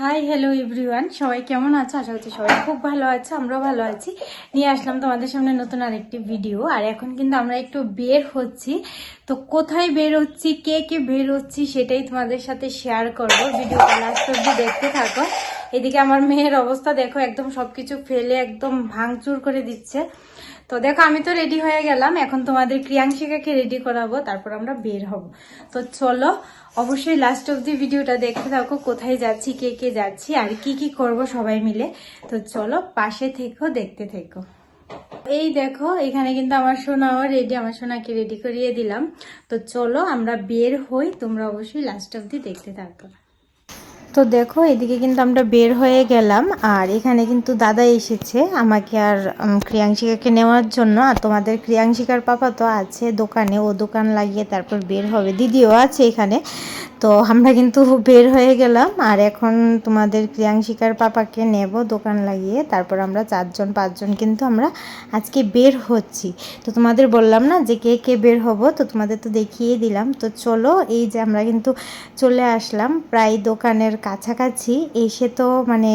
Hi hello everyone সবাই কেমন আছো? আশা করছি সবাই খুব ভালো আছে, আমরাও ভালো আছি। নিয়ে আসলাম তোমাদের সামনে নতুন আরেকটি ভিডিও আর এখন কিন্তু আমরা একটু বের হচ্ছি। তো কোথায় বের হচ্ছি, কে কে বের হচ্ছি সেটাই তোমাদের সাথে শেয়ার করব। ভিডিওটা লাস্ট অব্দি দেখতে থাকো। এদিকে আমার মেয়ের অবস্থা, দেখো একদম সবকিছু ফেলে একদম ভাঙচুর করে দিচ্ছে। তো দেখো, আমি তো রেডি হয়ে গেলাম। এখন তোমাদের ক্রিয়াংশিকাকে রেডি করাবো, তারপর আমরা বের হব। তো চলো, অবশ্যই লাস্ট অব দি ভিডিওটা দেখতে থাকো, কোথায় যাচ্ছি, কে কে যাচ্ছি, আর কি কি করব সবাই মিলে। তো চলো, পাশে থেকো, দেখতে থেকো। এই দেখো, এখানে কিন্তু আমার সোনাও রেডি আমার সোনাকে রেডি করিয়ে দিলাম। তো চলো, আমরা বের হই, তোমরা অবশ্যই লাস্ট অব দি দেখতে থাকো। তো দেখো, এদিকে কিন্তু আমরা বের হয়ে গেলাম। আর এখানে কিন্তু দাদা এসেছে আমাকে আর ক্রিয়াংশিকাকে নেওয়ার জন্য। আর তোমাদের ক্রিয়াংশিকার পাপা তো আছে দোকানে, ও দোকান লাগিয়ে তারপর বের হবে। দিদিও আছে এখানে। তো আমরা কিন্তু বের হয়ে গেলাম। আর এখন তোমাদের ক্রিয়াংশিকার পাপাকে নেব দোকান লাগিয়ে। তারপর আমরা চারজন, পাঁচজন কিন্তু আমরা আজকে বের হচ্ছি। তো তোমাদের বললাম না যে কে কে বের হব? তো তোমাদের তো দেখিয়ে দিলাম। তো চলো, এই যে আমরা কিন্তু চলে আসলাম প্রায় দোকানের কাছাকাছি এসে তো মানে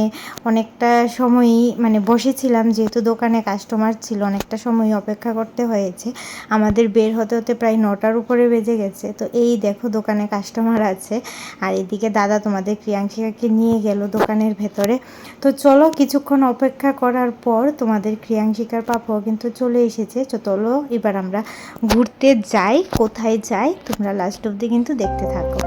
অনেকটা সময়ই মানে বসেছিলাম, যেহেতু দোকানে কাস্টমার ছিল, অনেকটা সময় অপেক্ষা করতে হয়েছে। আমাদের বের হতে হতে প্রায় নটার উপরে বেজে গেছে। তো এই দেখো দোকানে কাস্টমার আছে, আর এদিকে দাদা তোমাদের ক্রিয়াংশিকাকে নিয়ে গেল দোকানের ভেতরে। তো চলো কিছুক্ষণ অপেক্ষা করার পর তোমাদের ক্রিয়াংশিকার পাপাও কিন্তু চলে এসেছে। তো চলো এবার আমরা ঘুরতে যাই, কোথায় যাই, তোমরা লাস্ট অব্দি কিন্তু দেখতে থাকো।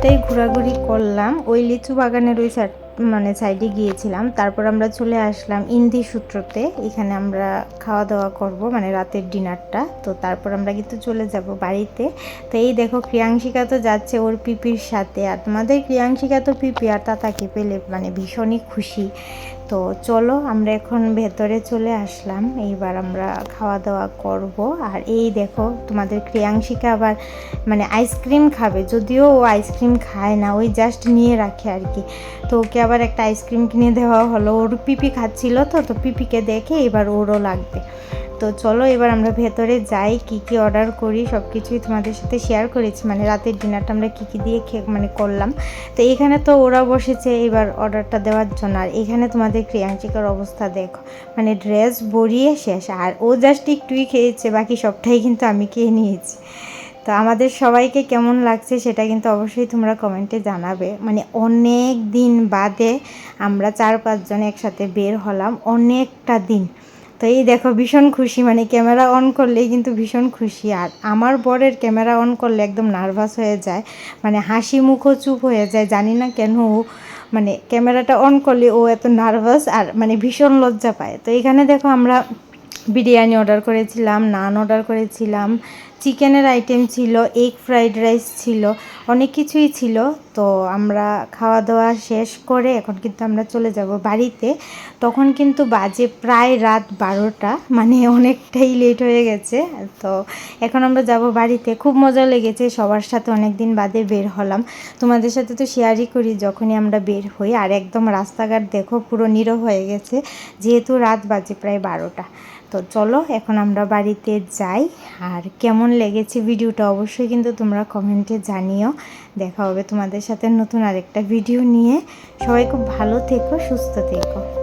অনেকটাই ঘোরাঘুরি করলাম। ওই লিচু বাগানের ওই মানে সাইডে গিয়েছিলাম। তারপর আমরা চলে আসলাম ইন্দি সূত্রতে। এখানে আমরা খাওয়া দাওয়া করব মানে রাতের ডিনারটা। তো তারপর আমরা কিন্তু চলে যাব বাড়িতে। তো এই দেখো, ক্রিয়াংশিকা তো যাচ্ছে ওর পিপির সাথে। আর তোমাদের ক্রিয়াংশিকা তো পিপি আর তাতাকে পেলে মানে ভীষণই খুশি। তো চলো আমরা এখন ভেতরে চলে আসলাম। এইবার আমরা খাওয়া দাওয়া করব। আর এই দেখো, তোমাদের ক্রিয়াংশিকা আবার মানে আইসক্রিম খাবে। যদিও ও আইসক্রিম খায় না, ওই জাস্ট নিয়ে রাখে আর কি তো ওকে আবার একটা আইসক্রিম কিনে দেওয়া হলো। ওর পিপি খাচ্ছিল তো তো পিপিকে দেখে এবার ওরও লাগবে। তো চলো এবার আমরা ভেতরে যাই, কি কি অর্ডার করি সব কিছুই তোমাদের সাথে শেয়ার করেছি। মানে রাতের ডিনারটা আমরা কী কী দিয়ে খেয়ে মানে করলাম। তো এখানে তো ওরা বসেছে এবার অর্ডারটা দেওয়ার জন্য। আর এখানে তোমাদের ক্রিয়াঞ্চিকার অবস্থা দেখো। মানে ড্রেস বরিয়ে শেষ। আর ও জাস্ট একটুই খেয়েছে, বাকি সবটাই কিন্তু আমি খেয়ে নিয়েছি। তো আমাদের সবাইকে কেমন লাগছে সেটা কিন্তু অবশ্যই তোমরা কমেন্টে জানাবে। মানে অনেক দিন বাদে আমরা চার পাঁচজন একসাথে বের হলাম, অনেকটা দিন। তো এই দেখো, ভীষণ খুশি। মানে ক্যামেরা অন করলেই কিন্তু ভীষণ খুশি। আর আমার বরের ক্যামেরা অন করলে একদম নার্ভাস হয়ে যায়। মানে হাসি মুখও চুপ হয়ে যায়। জানি না কেন মানে ক্যামেরাটা অন করলে ও এত নার্ভাস আর মানে ভীষণ লজ্জা পায়। তো এখানে দেখো আমরা বিরিয়ানি অর্ডার করেছিলাম, নান অর্ডার করেছিলাম। চিকেনের আইটেম ছিল এগ ফ্রাইড রাইস ছিল, অনেক কিছুই ছিল। তো আমরা খাওয়া দাওয়া শেষ করে এখন কিন্তু আমরা চলে যাব বাড়িতে। তখন কিন্তু বাজে প্রায় রাত বারোটা মানে অনেকটাই লেট হয়ে গেছে। তো এখন আমরা যাব বাড়িতে। খুব মজা লেগেছে, সবার সাথে অনেক দিন বাদে বের হলাম। তোমাদের সাথে তো শেয়ারই করি, যখনই আমরা বের হই। আর একদম রাস্তাঘাট দেখো, পুরো নীরব হয়ে গেছে, যেহেতু রাত বাজে প্রায় বারোটা। তো চলো, এখন আমরা বাড়িতে যাই। আর কেমন লেগেছে ভিডিওটা অবশ্যই কিন্তু তোমরা কমেন্টে জানিও। দেখা হবে তোমাদের সাথে নতুন আরেকটা ভিডিও নিয়ে। সবাই খুব ভালো থেকো, সুস্থ থেকো।